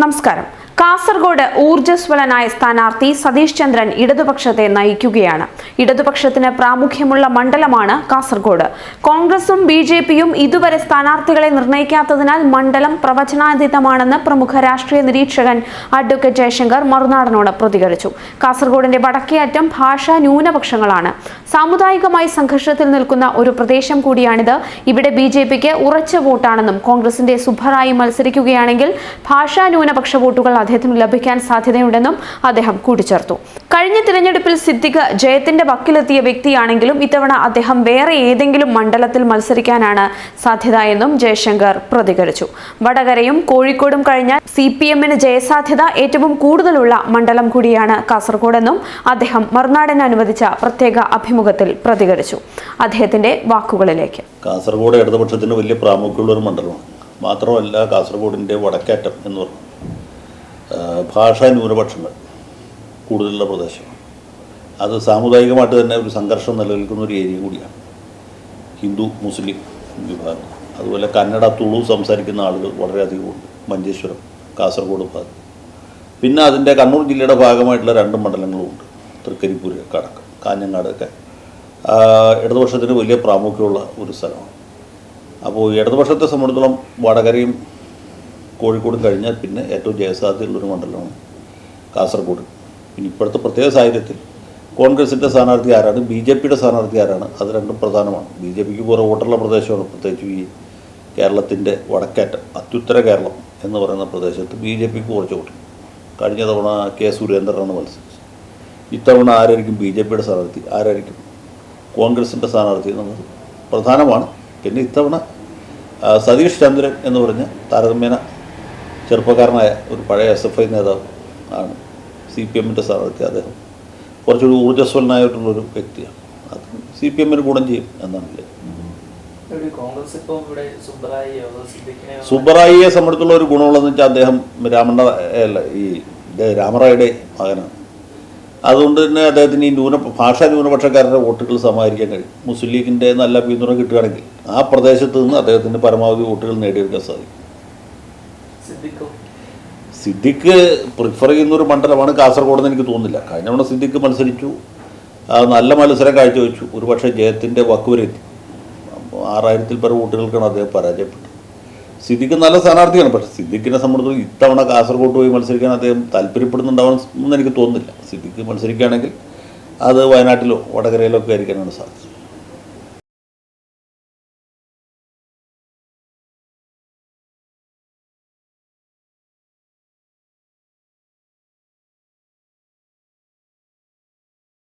നമസ്കാരം. കാസർഗോഡ് ഊർജസ്വലനായ സ്ഥാനാർത്ഥി സതീഷ് ചന്ദ്രൻ ഇടതുപക്ഷത്തെ നയിക്കുകയാണ്. ഇടതുപക്ഷത്തിന് പ്രാമുഖ്യമുള്ള മണ്ഡലമാണ് കാസർഗോഡ്. കോൺഗ്രസും ബി ജെ പിയും ഇതുവരെ സ്ഥാനാർത്ഥികളെ നിർണയിക്കാത്തതിനാൽ മണ്ഡലം പ്രവചനാതീതമാണെന്ന് പ്രമുഖ രാഷ്ട്രീയ നിരീക്ഷകൻ അഡ്വക്കേറ്റ് ജയശങ്കർ മറുനാടനോട് പ്രതികരിച്ചു. കാസർഗോഡിന്റെ വടക്കേയറ്റം ഭാഷാ ന്യൂനപക്ഷങ്ങളാണ്. സാമുദായികമായി സംഘർഷത്തിൽ നിൽക്കുന്ന ഒരു പ്രദേശം കൂടിയാണിത്. ഇവിടെ ബി ജെ പിക്ക് ഉറച്ച വോട്ടാണെന്നും കോൺഗ്രസിന്റെ സുഭറായി മത്സരിക്കുകയാണെങ്കിൽ ഭാഷാ ന്യൂനപക്ഷ വോട്ടുകൾ അദ്ദേഹത്തിന് ലഭിക്കാൻ സാധ്യതയുണ്ടെന്നും അദ്ദേഹം കൂട്ടിച്ചേർത്തു. കഴിഞ്ഞ തിരഞ്ഞെടുപ്പിൽ സിദ്ദിഖ് ജയത്തിന്റെ വക്കിലെത്തിയ വ്യക്തിയാണെങ്കിലും ഇത്തവണ അദ്ദേഹം വേറെ ഏതെങ്കിലും മണ്ഡലത്തിൽ മത്സരിക്കാനാണ് സാധ്യത എന്നും ജയശങ്കർ പ്രതികരിച്ചു. വടകരയും കോഴിക്കോടും കഴിഞ്ഞാൽ സി പി എമ്മിന് ജയസാധ്യത ഏറ്റവും കൂടുതലുള്ള മണ്ഡലം കൂടിയാണ് കാസർഗോഡെന്നും അദ്ദേഹം മറുനാടൻ അനുവദിച്ച പ്രത്യേക അഭിമുഖത്തിൽ പ്രതികരിച്ചു. അദ്ദേഹത്തിന്റെ വാക്കുകളിലേക്ക്. കാസർഗോഡ് ഇടതുപക്ഷത്തിന് വലിയ പ്രാമുഖ്യമുള്ള ഒരു മണ്ഡലമാണ്. മാത്രമല്ല കാസർഗോഡിന്റെ വടക്കേറ്റം എന്ന് പറഞ്ഞു. ഭാഷാ ന്യൂനപക്ഷങ്ങൾ കൂടുതലുള്ള പ്രദേശമാണ് അത് സാമുദായികമായിട്ട് തന്നെ ഒരു സംഘർഷം നിലനിൽക്കുന്ന ഒരു ഏരിയ കൂടിയാണ്. ഹിന്ദു മുസ്ലിം വിഭാഗം. അതുപോലെ കന്നഡ തുളു സംസാരിക്കുന്ന ആളുകൾ വളരെയധികം ഉണ്ട്. മഞ്ചേശ്വരം കാസർഗോഡ് ഭാഗം പിന്നെ അതിന്റെ കണ്ണൂർ ജില്ലയുടെ ഭാഗമായിട്ടുള്ള രണ്ട് മണ്ഡലങ്ങളുമുണ്ട് തൃക്കരിപ്പൂര് കടക്കം കാഞ്ഞങ്ങാടൊക്കെ ആ, ഇടതുപക്ഷത്തിന് വലിയ പ്രാമുഖ്യമുള്ള ഒരു സ്ഥലമാണ്. അപ്പോൾ ഇടതുപക്ഷത്തെ സംബന്ധിച്ചിടത്തോളം വടകരയും കോഴിക്കോടും കഴിഞ്ഞാൽ പിന്നെ ഏറ്റവും ജയസാധ്യതയുള്ളൊരു മണ്ഡലമാണ് കാസർഗോഡ്. പിന്നെ ഇപ്പോഴത്തെ പ്രത്യേക സാഹചര്യത്തിൽ കോൺഗ്രസിന്റെ സ്ഥാനാർത്ഥി ആരാണ് ബി ജെ പിയുടെ സ്ഥാനാർത്ഥി ആരാണ് അത് രണ്ടും പ്രധാനമാണ്. ബി ജെ പിക്ക് കുറേ വോട്ടുള്ള പ്രദേശമാണ് പ്രത്യേകിച്ച് ഈ കേരളത്തിന്റെ വടക്കേറ്റം അത്യുത്തര കേരളം എന്ന് പറയുന്ന പ്രദേശത്ത് ബി ജെ പിക്ക് കുറച്ച് വോട്ട്. കഴിഞ്ഞ തവണ കെ സുരേന്ദ്രനാണ് മത്സരിച്ചത്. ഇത്തവണ ആരായിരിക്കും ബി ജെ പിയുടെ സ്ഥാനാർത്ഥി? ആരായിരിക്കും? കോൺഗ്രസിന്റെ സ്ഥാനാർത്ഥി എന്നുള്ളത് പ്രധാനമാണ്. പിന്നെ ഇത്തവണ സതീഷ് ചന്ദ്രൻ എന്ന് പറഞ്ഞ താരതമ്യേന ചെറുപ്പക്കാരനായ ഒരു പഴയ എസ് എഫ് ഐ നേതാവ് ആണ് സി പി എമ്മിന്റെ സ്ഥാനാർത്ഥി അദ്ദേഹം. കുറച്ചുകൂടി ഊർജസ്വലനായിട്ടുള്ളൊരു വ്യക്തിയാണ്. അത് സി പി എമ്മിന് ഗുണം ചെയ്യും എന്നാണ് സുബ്രായിയെ സംബന്ധിച്ചുള്ള ഒരു ഗുണമുള്ളതെന്ന് വെച്ചാൽ അദ്ദേഹം രാമണ്ണ അല്ല ഈ രാമറായുടെ മകനാണ്. അതുകൊണ്ട് തന്നെ അദ്ദേഹത്തിന് ഈ ന്യൂന ഭാഷാ ന്യൂനപക്ഷക്കാരുടെ വോട്ടുകൾ സമാഹരിക്കാൻ കഴിയും. മുസ്ലിം ലീഗിന്റെ നല്ല പിന്തുണ കിട്ടുകയാണെങ്കിൽ ആ പ്രദേശത്ത് നിന്ന് അദ്ദേഹത്തിന് പരമാവധി വോട്ടുകൾ നേടിയെടുക്കാൻ സാധിക്കും. സിദ്ദിഖോ? പ്രിഫർ ചെയ്യുന്ന ഒരു മണ്ഡലമാണ് കാസർഗോഡ് എന്ന് എനിക്ക് തോന്നുന്നില്ല. കഴിഞ്ഞ തവണ സിദ്ദിഖ് മത്സരിച്ചു. നല്ല മത്സരം കാഴ്ചവെച്ചു. ഒരുപക്ഷെ ജയത്തിന്റെ വക്കുവരെത്തി. ആറായിരത്തിൽ പരം വോട്ടുകൾക്കാണ് അദ്ദേഹം പരാജയപ്പെട്ടത്. സിദ്ദിഖ് നല്ല സ്ഥാനാർത്ഥിയാണ്. പക്ഷേ സിദ്ദിഖിനെ സംബന്ധിച്ചിടത്തോളം ഇത്തവണ കാസർഗോഡ് പോയി മത്സരിക്കാൻ അദ്ദേഹം താല്പര്യപ്പെടുന്നുണ്ടാവണം എന്ന് എനിക്ക് തോന്നുന്നില്ല. സിദ്ദിഖ് മത്സരിക്കുകയാണെങ്കിൽ അത് വയനാട്ടിലോ വടകരയിലോ ഒക്കെ ആയിരിക്കാനാണ് സാധ്യത.